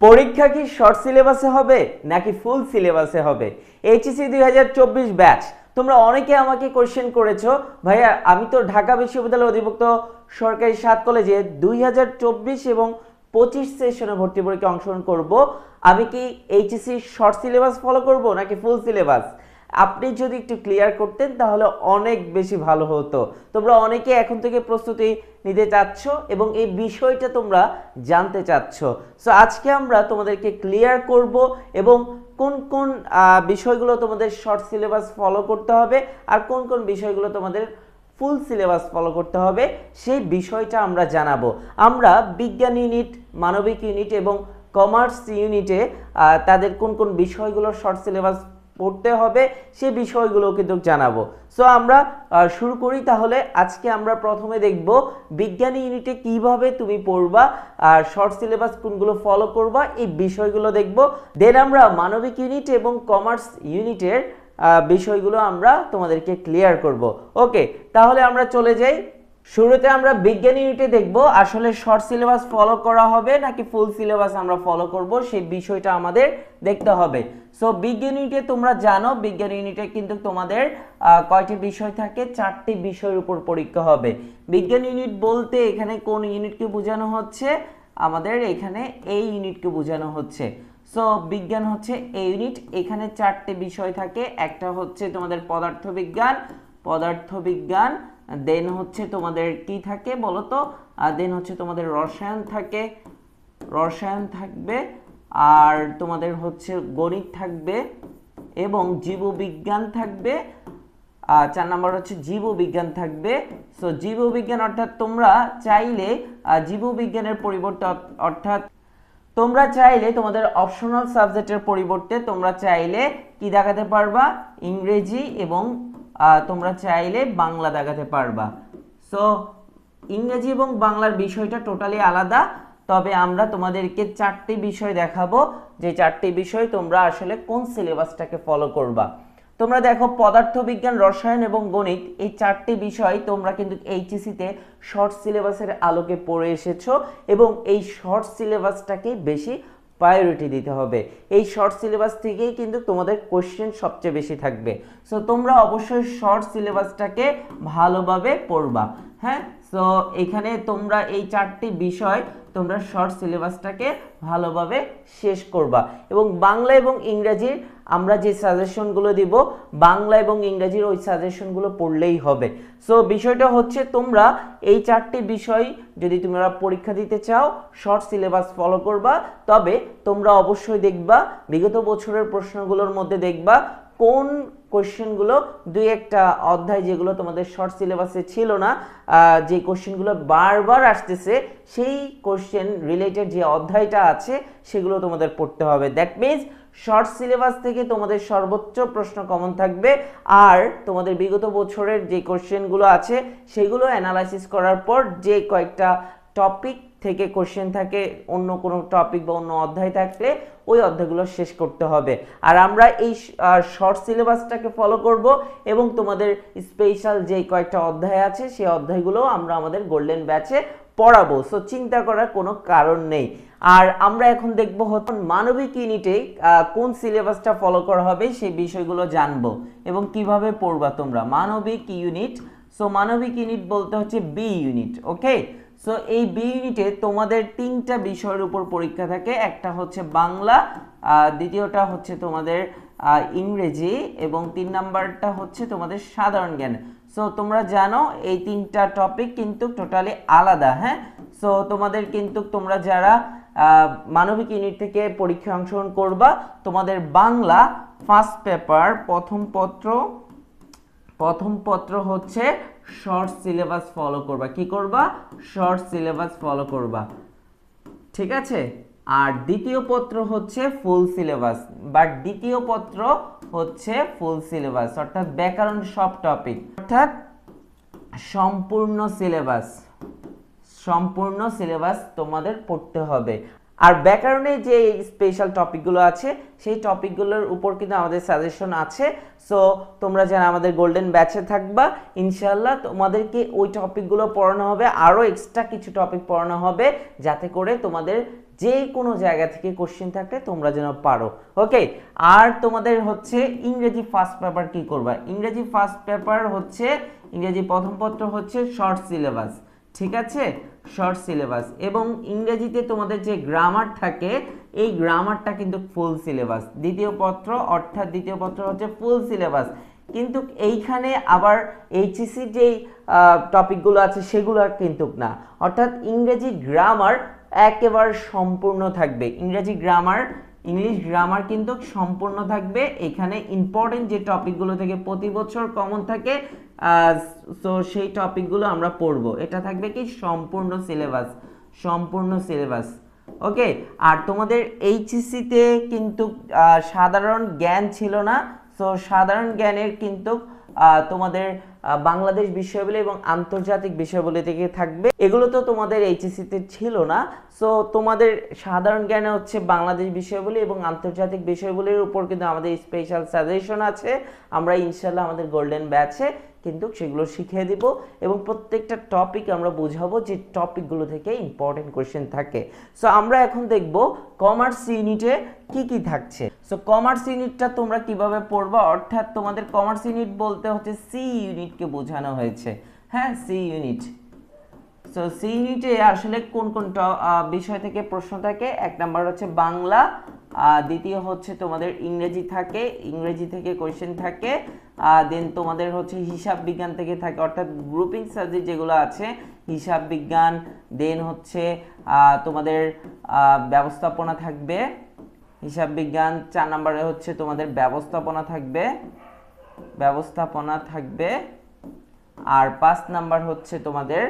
পরীক্ষা কি শর্ট সিলেবাসে হবে নাকি ফুল সিলেবাসে হবে? এইচএসি দুই হাজার চব্বিশ ব্যাচ তোমরা অনেকে আমাকে কোয়েশ্চেন করেছ, ভাইয়া আমি তো ঢাকা বিশ্ববিদ্যালয় অধিভুক্ত সরকারি সাত কলেজে দুই হাজার চব্বিশ এবং পঁচিশ সেশনে ভর্তি পরীক্ষা অংশগ্রহণ করব। আমি কি এইচএসি শর্ট সিলেবাস ফলো করব নাকি ফুল সিলেবাস আপনি যদি একটু ক্লিয়ার করতেন, তাহলে অনেক বেশি ভালো হতো। তোমরা অনেকে এখন থেকে প্রস্তুতি নিতে চাচ্ছ এবং এই বিষয়টা তোমরা জানতে চাচ্ছ। সো আজকে আমরা তোমাদেরকে ক্লিয়ার করব এবং কোন কোন বিষয়গুলো তোমাদের শর্ট সিলেবাস ফলো করতে হবে আর কোন কোন বিষয়গুলো তোমাদের ফুল সিলেবাস ফলো করতে হবে, সেই বিষয়টা আমরা জানাব। আমরা বিজ্ঞান ইউনিট মানবিক ইউনিট এবং কমার্স ইউনিটে তাদের কোন কোন বিষয়গুলো শর্ট সিলেবাস পড়তে হবে, সে বিষয়গুলো কিন্তু জানাব। সো আমরা শুরু করি তাহলে। আজকে আমরা প্রথমে দেখব বিজ্ঞানী ইউনিটে কীভাবে তুমি পড়বা আর শর্ট সিলেবাস কোনগুলো ফলো করবা, এই বিষয়গুলো দেখব। দেন আমরা মানবিক ইউনিট এবং কমার্স ইউনিটের বিষয়গুলো আমরা তোমাদেরকে ক্লিয়ার করব। ওকে তাহলে আমরা চলে যাই। শুরুতে আমরা বিজ্ঞান ইউনিটে দেখব আসলে শর্ট সিলেবাস ফলো করা হবে নাকি ফুল সিলেবাস আমরা ফলো করব, সেই বিষয়টা আমাদের দেখতে হবে। সো বিজ্ঞান ইউনিটে তোমরা জানো, বিজ্ঞান ইউনিটে কিন্তু তোমাদের কয়টি বিষয় থাকে? চারটি বিষয়ের উপর পরীক্ষা হবে। বিজ্ঞান ইউনিট বলতে এখানে কোন ইউনিটকে বোঝানো হচ্ছে? আমাদের এখানে এই ইউনিটকে বোঝানো হচ্ছে। সো বিজ্ঞান হচ্ছে এই ইউনিট এখানে চারটে বিষয় থাকে। একটা হচ্ছে তোমাদের পদার্থবিজ্ঞান পদার্থবিজ্ঞান দেন হচ্ছে তোমাদের কি থাকে বলো তো দেন হচ্ছে তোমাদের রসায়ন থাকে। রসায়ন থাকবে। আর তোমাদের হচ্ছে গণিত থাকবে এবং জীববিজ্ঞান থাকবে। চার নাম্বার হচ্ছে জীববিজ্ঞান থাকবে। সো জীববিজ্ঞান অর্থাৎ তোমরা চাইলে জীববিজ্ঞানের পরিবর্তে অর্থাৎ তোমরা চাইলে তোমাদের অপশনাল সাবজেক্টের পরিবর্তে তোমরা চাইলে কি দেখাতে পারবা? ইংরেজি এবং তোমরা চাইলে বাংলা দেখাতে পারবা। সো ইংরেজি এবং বাংলার বিষয়টা টোটালি আলাদা। তবে আমরা তোমাদেরকে চারটি বিষয় দেখাবো। যে চারটি বিষয় তোমরা আসলে কোন সিলেবাসটাকে ফলো করবা। তোমরা দেখো, পদার্থবিজ্ঞান, রসায়ন এবং গণিত এই চারটি বিষয় তোমরা কিন্তু এইচএসিতে শর্ট সিলেবাসের আলোকে পড়ে এসেছ এবং এই শর্ট সিলেবাসটাকেই বেশি প্রায়োরিটি দিতে হবে। এই শর্ট সিলেবাস থেকেই কিন্তু তোমাদের কোশ্চেন সবচেয়ে বেশি থাকবে। সো তোমরা অবশ্যই শর্ট সিলেবাসটাকে ভালোভাবে পড়বা। হ্যাঁ? সো এখানে তোমরা এই চারটি বিষয় তোমরা শর্ট সিলেবাসটাকে ভালোভাবে শেষ করবা। এবং বাংলা এবং ইংরেজির আমরা যে সাজেশনগুলো দিব, বাংলা এবং ইংরেজির ওই সাজেশনগুলো পড়লেই হবে। সো বিষয়টা হচ্ছে তোমরা এই চারটি বিষয় যদি তোমরা পরীক্ষা দিতে চাও শর্ট সিলেবাস ফলো করবা। তবে তোমরা অবশ্যই দেখবা, বিগত বছরের প্রশ্নগুলোর মধ্যে দেখবা কোন কোশ্চেনগুলো দুই একটা অধ্যায় যেগুলো তোমাদের শর্ট সিলেবাসে ছিল না যে কোশ্চেনগুলো বারবার আসতেছে, সেই কোশ্চেন রিলেটেড যে অধ্যায়টা আছে, সেগুলো তোমাদের পড়তে হবে। দ্যাট মিনস শর্ট সিলেবাস থেকে তোমাদের সর্বোচ্চ প্রশ্ন কমন থাকবে। আর তোমাদের বিগত বছরের যে কোশ্চেনগুলো আছে, সেগুলো অ্যানালাইসিস করার পর যে কয়েকটা টপিক থেকে কোশ্চেন থাকে, অন্য কোনো টপিক বা অন্য অধ্যায় থাকলে ওই অধ্যায়গুলো শেষ করতে হবে। আর আমরা এই শর্ট সিলেবাসটাকে ফলো করব এবং তোমাদের স্পেশাল যে কয়েকটা অধ্যায় আছে, সেই অধ্যায়গুলো আমরা আমাদের গোল্ডেন ব্যাচে পড়াবো। সো চিন্তা করার কোনো কারণ নেই। আর আমরা এখন দেখব হচ্ছে মানবিক ইউনিটে কোন সিলেবাসটা ফলো করা হবে সেই বিষয়গুলো জানব। এবং কীভাবে পড়বা তোমরা? মানবিক ইউনিট সো মানবিক ইউনিট বলতে হচ্ছে বি ইউনিট ওকে সো এই বি ইউনিটে তোমাদের তিনটা বিষয়ের উপর পরীক্ষা থাকে। একটা হচ্ছে বাংলা দ্বিতীয়টা হচ্ছে তোমাদের ইংরেজি এবং তিন নাম্বারটা হচ্ছে তোমাদের সাধারণ জ্ঞান। সো তোমরা জানো এই তিনটা টপিক কিন্তু টোটালি আলাদা হ্যাঁ? সো তোমাদের কিন্তু তোমরা যারা মানবিক ইউনিট থেকে পরীক্ষা অংশগ্রহণ করবা, তোমাদের বাংলা ফার্স্ট পেপার প্রথম পত্র প্রথম পত্র হচ্ছে শর্ট সিলেবাস ফলো করবা। কি করবা? শর্ট সিলেবাস ফলো করবা। ঠিক আছে? আর দ্বিতীয় পত্র হচ্ছে ফুল সিলেবাস বা দ্বিতীয় পত্র হচ্ছে ফুল সিলেবাস অর্থাৎ ব্যাকরণ সব টপিক অর্থাৎ সম্পূর্ণ সিলেবাস সম্পূর্ণ সিলেবাস তোমাদের পড়তে হবে। আর ব্যাকরণে যে স্পেশাল টপিকগুলো আছে, সেই টপিকগুলোর উপর কিন্তু আমাদের সাজেশন আছে। সো তোমরা যারা আমাদের গোল্ডেন ব্যাচে থাকবা ইনশাল্লাহ তোমাদেরকে ওই টপিকগুলো পড়ানো হবে আরও এক্সট্রা কিছু টপিক পড়ানো হবে, যাতে করে তোমাদের যে কোনো জায়গা থেকে কোশ্চেন থাকলে তোমরা যেন পারো। ওকে আর তোমাদের হচ্ছে ইংরেজি ফার্স্ট পেপার কি করবা? ইংরেজি ফার্স্ট পেপার হচ্ছে, ইংরেজি প্রথম পত্র হচ্ছে শর্ট সিলেবাস ঠিক আছে? শর্ট সিলেবাস এবং ইংরেজিতে তোমাদের যে গ্রামার থাকে, এই গ্রামারটা কিন্তু ফুল সিলেবাস দ্বিতীয় পত্র, অর্থাৎ দ্বিতীয় পত্র হচ্ছে ফুল সিলেবাস কিন্তু এইখানে আবার এইচএসি যেই টপিকগুলো আছে সেগুলো কিন্তু না। অর্থাৎ ইংরেজি গ্রামার একেবারে সম্পূর্ণ থাকবে। ইংরেজি গ্রামার ইংলিশ গ্রামার কিন্তু সম্পূর্ণ থাকবে। এখানে ইম্পর্টেন্ট যে টপিকগুলো থেকে প্রতি বছর কমন থাকে তো সেই টপিকগুলো আমরা পড়ব। এটা থাকবে কি? সম্পূর্ণ সিলেবাস সম্পূর্ণ সিলেবাস ওকে আর তোমাদের এইচএসসিতে কিন্তু সাধারণ জ্ঞান ছিল না সো সাধারণ জ্ঞানের কিন্তু তোমাদের বাংলাদেশ বিষয়াবলী এবং আন্তর্জাতিক বিষয়াবলী থেকে থাকবে। এগুলো তো তোমাদের এইচএসসিতে ছিল না সো তোমাদের সাধারণ জ্ঞানে হচ্ছে বাংলাদেশ বিষয়াবলী এবং আন্তর্জাতিক বিষয়গুলির উপর কিন্তু আমাদের স্পেশাল সাজেশন আছে। আমরা ইনশাল্লাহ আমাদের গোল্ডেন ব্যাচে কিন্তু সেগুলো শিখিয়ে দিব এবং প্রত্যেকটা টপিক আমরা বুঝাবো যে টপিকগুলো থেকে ইম্পর্টেন্ট কোয়েশ্চেন থাকে। সো আমরা এখন দেখব কমার্স ইউনিটে কি কি থাকছে। সো কমার্স ইউনিটটা তোমরা কীভাবে পড়বা? অর্থাৎ তোমাদের কমার্স ইউনিট বলতে হচ্ছে সি ইউনিটকে বোঝানো হয়েছে। হ্যাঁ সি ইউনিট সো সি ইউনিটে আসলে কোন কোন বিষয় থেকে প্রশ্ন থাকে? এক নাম্বার হচ্ছে বাংলা দ্বিতীয় হচ্ছে তোমাদের ইংরেজি থাকে, ইংরেজি থেকে কোয়েশ্চেন থাকে দেন তোমাদের হচ্ছে হিসাব বিজ্ঞান থেকে থাকে, অর্থাৎ গ্রুপিং সাবজেক্ট যেগুলো আছে, হিসাব বিজ্ঞান দেন হচ্ছে তোমাদের ব্যবস্থাপনা থাকবে, হিসাব বিজ্ঞান, চার নম্বরে হচ্ছে তোমাদের ব্যবস্থাপনা থাকবে ব্যবস্থাপনা থাকবে, আর পাঁচ নাম্বার হচ্ছে তোমাদের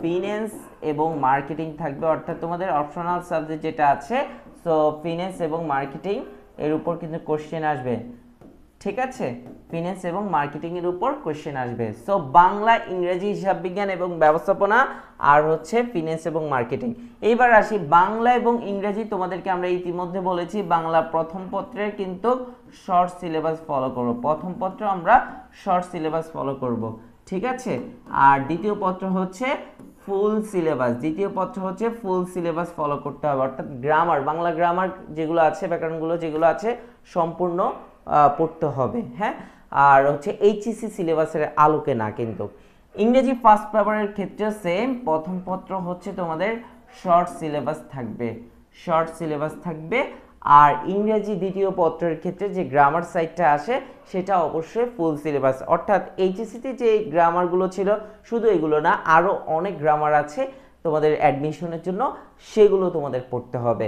ফিন্যান্স এবং মার্কেটিং থাকবে, অর্থাৎ তোমাদের অপশনাল সাবজেক্ট যেটা আছে সো ফিন্যান্স এবং মার্কেটিং এর উপর কিন্তু কোশ্চেন আসবে। ঠিক আছে? ফিন্যান্স এবং মার্কেটিং এর উপর কোশ্চেন আসবে। সো বাংলা, ইংরেজি হিসাব বিজ্ঞান এবং ব্যবস্থাপনা আর হচ্ছে ফিন্যান্স এবং মার্কেটিং এইবার আসি বাংলা এবং ইংরেজি তোমাদেরকে আমরা ইতিমধ্যে বলেছি। বাংলা প্রথম পত্রের কিন্তু শর্ট সিলেবাস ফলো করব। প্রথম পত্র আমরা শর্ট সিলেবাস ফলো করব। ঠিক আছে? আর দ্বিতীয় পত্র হচ্ছে ফুল সিলেবাস দ্বিতীয় পত্র হচ্ছে ফুল সিলেবাস ফলো করতে হবে। অর্থাৎ গ্রামার বাংলা গ্রামার যেগুলো আছে, ব্যাকরণগুলো যেগুলো আছে, সম্পূর্ণ পড়তে হবে হ্যাঁ? আর হচ্ছে এইচএসসি সিলেবাসের আলোকে না কিন্তু। ইংরেজি ফার্স্ট পেপারের ক্ষেত্রে সেম প্রথম পত্র হচ্ছে তোমাদের শর্ট সিলেবাস থাকবে। শর্ট সিলেবাস থাকবে আর ইংরেজি দ্বিতীয় পত্রের ক্ষেত্রে যে গ্রামার সাইডটা আসে, সেটা অবশ্যই ফুল সিলেবাস অর্থাৎ এইচএসিতে যে গ্রামারগুলো ছিল, শুধু এগুলো না আরও অনেক গ্রামার আছে তোমাদের অ্যাডমিশনের জন্য, সেগুলো তোমাদের পড়তে হবে।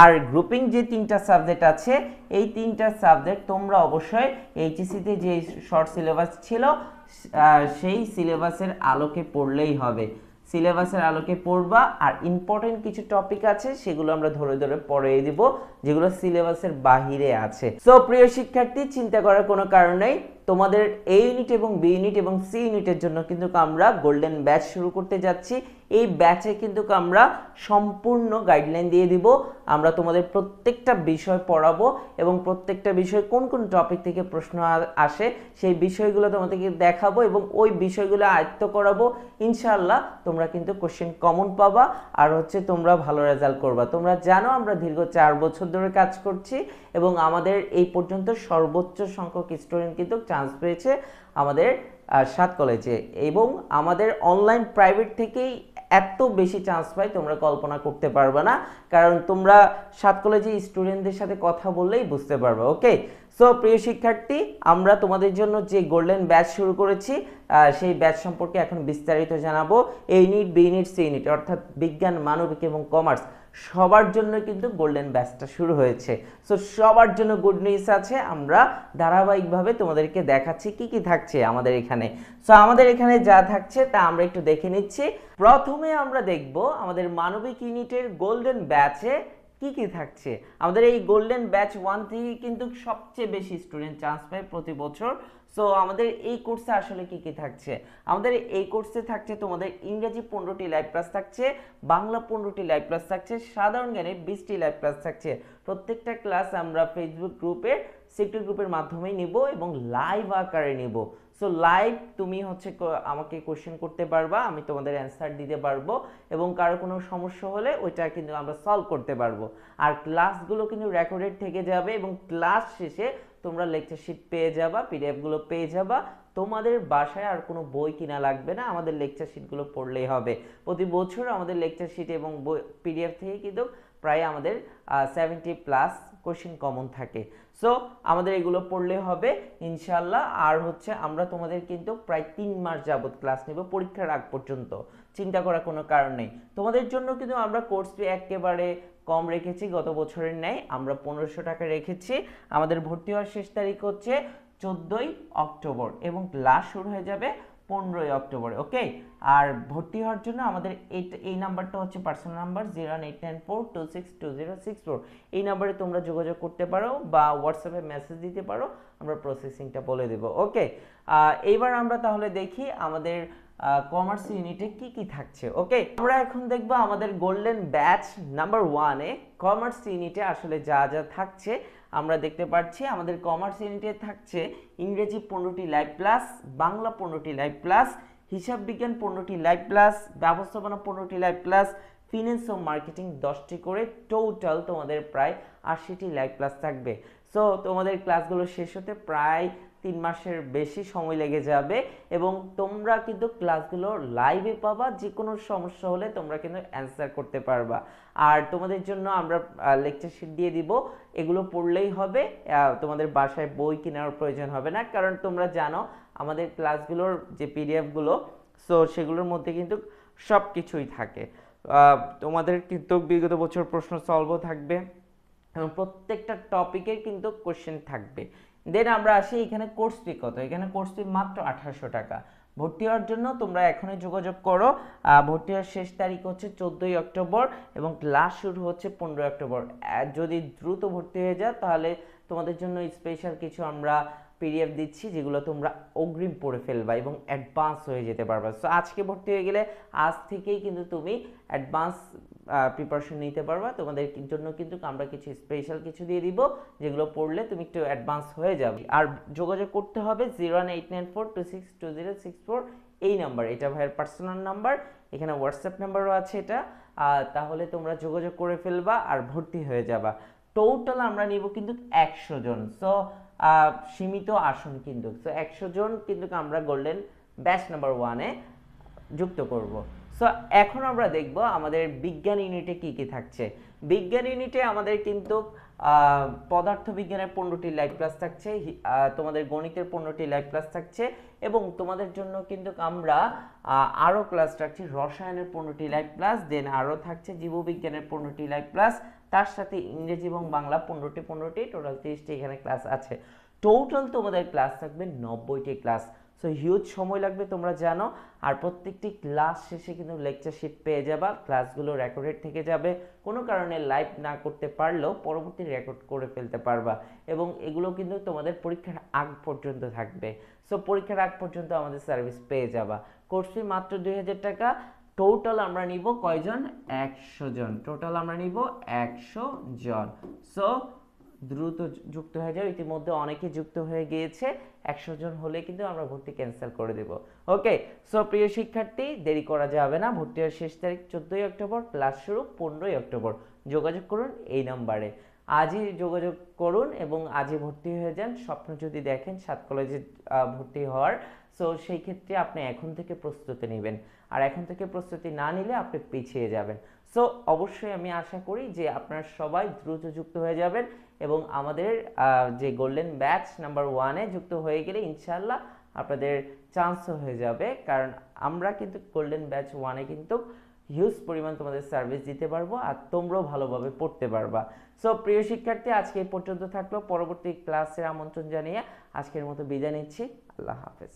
আর গ্রুপিং যে তিনটা সাবজেক্ট আছে, এই তিনটা সাবজেক্ট তোমরা অবশ্যই এইচএসিতে যে শর্ট সিলেবাস ছিল সেই সিলেবাসের আলোকে পড়লেই হবে। সিলেবাসের আলোকে পড়বা, আর ইম্পর্টেন্ট কিছু টপিক আছে, সেগুলো আমরা ধরে ধরে পড়িয়ে দিব, যেগুলো সিলেবাসের বাহিরে আছে। সো প্রিয় শিক্ষার্থী, চিন্তা করার কোনো কারণ নেই। তোমাদের এ ইউনিট এবং বি ইউনিট এবং সি ইউনিটের জন্য কিন্তু আমরা গোল্ডেন ব্যাচ শুরু করতে যাচ্ছি। এই ব্যাচে কিন্তু আমরা সম্পূর্ণ গাইডলাইন দিয়ে দিব। আমরা তোমাদের প্রত্যেকটা বিষয় পড়াবো এবং প্রত্যেকটা বিষয় কোন কোন টপিক থেকে প্রশ্ন আসে সেই বিষয়গুলো তোমাদেরকে দেখাবো এবং ওই বিষয়গুলো আয়ত্ত করাবো। ইনশাআল্লাহ তোমরা কিন্তু কোশ্চেন কমন পাবা আর হচ্ছে তোমরা ভালো রেজাল্ট করবা। তোমরা জানো আমরা দীর্ঘ চার বছর ধরে কাজ করছি এবং আমাদের এই পর্যন্ত সর্বোচ্চ সংখ্যক স্টুডেন্ট কিন্তু চান্স পেয়েছে আমাদের সাত কলেজে এবং আমাদের অনলাইন প্রাইভেট থেকেই এত বেশি চান্স পাই তোমরা কল্পনা করতে পারবে না। কারণ তোমরা সাত কলেজে স্টুডেন্টদের সাথে কথা বললেই বুঝতে পারবে ওকে সো প্রিয় শিক্ষার্থী, আমরা তোমাদের জন্য যে গোল্ডেন ব্যাচ শুরু করেছি সেই ব্যাচ সম্পর্কে এখন বিস্তারিত জানাব। এই unit B unit C unit অর্থাৎ বিজ্ঞান, মানবিক এবং কমার্স সবার জন্য কিন্তু গোল্ডেন ব্যাচটা শুরু হয়েছে। সো সবার জন্য গুড নিউজ আছে। আমরা ধারাবাহিকভাবে তোমাদেরকে দেখাচ্ছি কি কি থাকছে আমাদের এখানে। সো আমাদের এখানে যা থাকছে তা আমরা একটু দেখে নিচ্ছি। প্রথমে আমরা দেখব আমাদের মানবিক ইউনিটের গোল্ডেন ব্যাচে কি কি থাকছে? আমাদের এই গোল্ডেন ব্যাচ ওয়ান থেকে কিন্তু সবচেয়ে বেশি স্টুডেন্ট চান্স পায় প্রতি বছর। সো আমাদের এই কোর্সে আসলে কি কি থাকছে? আমাদের এই কোর্সে থাকছে তোমাদের ইংরেজি পনেরোটি লাইভ ক্লাস থাকছে, বাংলা পনেরোটি লাইভ ক্লাস থাকছে, সাধারণ জ্ঞানে বিশটি লাইভ ক্লাস থাকছে। প্রত্যেকটা ক্লাস আমরা ফেসবুক গ্রুপে সিক্রেট গ্রুপের মাধ্যমেই নিব এবং লাইভ আকারে নিব। সো লাইভ তুমি হচ্ছে আমাকে কোশ্চেন করতে পারবা, আমি তোমাদের অ্যান্সার দিতে পারব এবং কারও কোনো সমস্যা হলে ওইটা কিন্তু আমরা সলভ করতে পারব। আর ক্লাসগুলো কিন্তু রেকর্ডেড থেকে যাবে এবং ক্লাস শেষে তোমরা লেকচার শিট পেয়ে যাবা পিডিএফগুলো পেয়ে যাবা। তোমাদের বাসায় আর কোনো বই কিনা লাগবে না, আমাদের লেকচার শিটগুলো পড়লেই হবে। প্রতি বছর আমাদের লেকচার শিট এবং বই পিডিএফ থেকে কিন্তু প্রায় আমাদের সেভেন্টি প্লাস কোশ্চেন কমন থাকে। সো আমাদের এগুলো পড়লে হবে ইনশাল্লাহ আর হচ্ছে আমরা তোমাদের কিন্তু প্রায় তিন মাস যাবত ক্লাস নেব পরীক্ষার আগ পর্যন্ত। চিন্তা করার কোনো কারণ নেই। তোমাদের জন্য কিন্তু আমরা কোর্স ফি একেবারে কম রেখেছি, গত বছরের ন্যায়। আমরা পনেরোশো টাকা রেখেছি। আমাদের ভর্তি হওয়ার শেষ তারিখ হচ্ছে চোদ্দোই অক্টোবর এবং ক্লাস শুরু হয়ে যাবে পনেরোই অক্টোবর ওকে আর ভর্তি হওয়ার জন্য আমাদের এই এই নাম্বারটা হচ্ছে personal number zero eight nine four two six two zero six four এই নাম্বারে তোমরা যোগাযোগ করতে পারো বা হোয়াটসঅ্যাপে মেসেজ দিতে পারো, আমরা প্রসেসিংটা বলে দেবো। ওকে এইবার আমরা তাহলে দেখি আমাদের কমার্স ইউনিটে কি কি থাকছে। ওকে আমরা এখন দেখব আমাদের গোল্ডেন ব্যাচ নাম্বার ওয়ানে কমার্স ইউনিটে আসলে যা যা থাকছে। আমরা দেখতে পাচ্ছি আমাদের কমার্স ইউনিটে থাকছে ইংরেজি পনেরোটি লাইভ ক্লাস বাংলা পনেরোটি লাইভ ক্লাস হিসাব বিজ্ঞান পনেরোটি লাইভ ক্লাস ব্যবস্থাপনা পনেরোটি লাইভ ক্লাস ফিনান্স ও মার্কেটিং দশটি করে টোটাল তোমাদের প্রায় আশিটি লাইভ ক্লাস থাকবে। সো তোমাদের ক্লাসগুলো শেষ হতে প্রায় তিন মাসের বেশি সময় লেগে যাবে এবং তোমরা কিন্তু ক্লাসগুলো লাইভে পাবা যে কোনো সমস্যা হলে তোমরা কিন্তু অ্যান্সার করতে পারবা। আর তোমাদের জন্য আমরা লেকচার শিট দিয়ে দিব। এগুলো পড়লেই হবে তোমাদের বাসায় বই কেনার প্রয়োজন হবে না। কারণ তোমরা জানো, আমাদের ক্লাসগুলোর যে পিডিএফগুলো সো সেগুলোর মধ্যে কিন্তু সব কিছুই থাকে তোমাদের কিন্তু বিগত বছর প্রশ্ন সলভও থাকবে এবং প্রত্যেকটা টপিকের কিন্তু কোশ্চেন থাকবে। দেন আমরা আসি এখানে কোর্স ফি কত? এখানে কোর্স ফি মাত্র আঠারোশো টাকা। ভর্তি হওয়ার জন্য তোমরা এখনই যোগাযোগ করো। ভর্তি হওয়ার শেষ তারিখ হচ্ছে চোদ্দোই অক্টোবর এবং ক্লাস শুরু হচ্ছে পনেরোই অক্টোবর। যদি দ্রুত ভর্তি হয়ে যায় তাহলে তোমাদের জন্য স্পেশাল কিছু আমরা পিডিএফ দিচ্ছি যেগুলো তোমরা অগ্রিম পড়ে ফেলবা এবং অ্যাডভান্স হয়ে যেতে পারবা। সো আজকে ভর্তি হয়ে গেলে আজ থেকেই কিন্তু তুমি অ্যাডভান্স প্রিপারেশন নিতে পারবা। তোমাদের জন্য কিন্তু আমরা কিছু স্পেশাল কিছু দিয়ে দিব, যেগুলো পড়লে তুমি একটু অ্যাডভান্স হয়ে যাবে। আর যোগাযোগ করতে হবে zero one eight nine four two six two zero six four এই নাম্বার এটা ভাইয়ের পার্সোনাল নাম্বার এখানে হোয়াটসঅ্যাপ নাম্বারও আছে এটা। তাহলে তোমরা যোগাযোগ করে ফেলবা আর ভর্তি হয়ে যাবা। টোটাল আমরা নিব কিন্তু একশো জন। সো সীমিত আসন কিন্তু। সো একশো জন কিন্তু আমরা গোল্ডেন ব্যাচ নাম্বার ওয়ানে যুক্ত করব। সো এখন আমরা দেখব আমাদের বিজ্ঞান ইউনিটে কি কি থাকছে। বিজ্ঞান ইউনিটে আমাদের কিন্তু আহ, পদার্থ বিজ্ঞানের পনেরোটি লাইভ ক্লাস থাকছে তোমাদের গণিতের পনেরোটি লাইভ ক্লাস থাকছে এবং তোমাদের জন্য কিন্তু আমরা আরও ক্লাস রাখছি রসায়নের পনেরোটি লাইভ ক্লাস দেন আরও থাকছে জীববিজ্ঞানের পনেরোটি লাইভ ক্লাস তার সাথে ইংরেজি এবং বাংলা পনেরোটি পনেরোটি টোটাল তিরিশটি এখানে ক্লাস আছে। টোটাল তোমাদের ক্লাস থাকবে নব্বইটি ক্লাস সো হিউজ সময় লাগবে, তোমরা জানো। আর প্রত্যেকটি ক্লাস শেষে কিন্তু লেকচার শিট পেয়ে যাবা। ক্লাসগুলো রেকর্ডেড থেকে যাবে। কোনো কারণে লাইভ না করতে পারলেও পরবর্তী রেকর্ড করে ফেলতে পারবা। এবং এগুলো কিন্তু তোমাদের পরীক্ষার আগ পর্যন্ত থাকবে। সো পরীক্ষার আগ পর্যন্ত আমাদের সার্ভিস পেয়ে যাবা। কোর্স ফি মাত্র দুই হাজার টাকা। টোটাল আমরা নিব কয়জন? একশো জন। টোটাল আমরা নিব একশো জন। সো দ্রুত যুক্ত হয়ে যাও ইতিমধ্যে অনেকে যুক্ত হয়ে গিয়েছে। একশো জন হলে কিন্তু আমরা ভর্তি ক্যান্সেল করে দেব। ওকে সো প্রিয় শিক্ষার্থী, দেরি করা যাবে না। ভর্তি হওয়ার শেষ তারিখ চোদ্দোই অক্টোবর ক্লাস শুরু পনেরোই অক্টোবর। যোগাযোগ করুন এই নাম্বারে। আজই যোগাযোগ করুন এবং আজই ভর্তি হয়ে যান। স্বপ্ন যদি দেখেন সাত কলেজে ভর্তি হওয়ার সো সেই ক্ষেত্রে আপনি এখন থেকে প্রস্তুতি নেবেন। আর এখন থেকে প্রস্তুতি না নিলে আপনি পিছিয়ে যাবেন। সো অবশ্যই আমি আশা করি যে আপনারা সবাই দ্রুত যুক্ত হয়ে যাবেন। এবং আমাদের যে গোল্ডেন ব্যাচ নাম্বার ওয়ানে যুক্ত হয়ে গেলে ইনশাল্লাহ আপনাদের চান্সও হয়ে যাবে। কারণ আমরা কিন্তু গোল্ডেন ব্যাচ ওয়ানে কিন্তু হিউজ পরিমাণ তোমাদের সার্ভিস দিতে পারব আর তোমরাও ভালোভাবে পড়তে পারবা। সো প্রিয় শিক্ষার্থী, আজকে পর্যন্ত থাকল। পরবর্তী ক্লাসের আমন্ত্রণ জানিয়ে আজকের মতো বিদায় নিচ্ছি। আল্লাহ হাফেজ।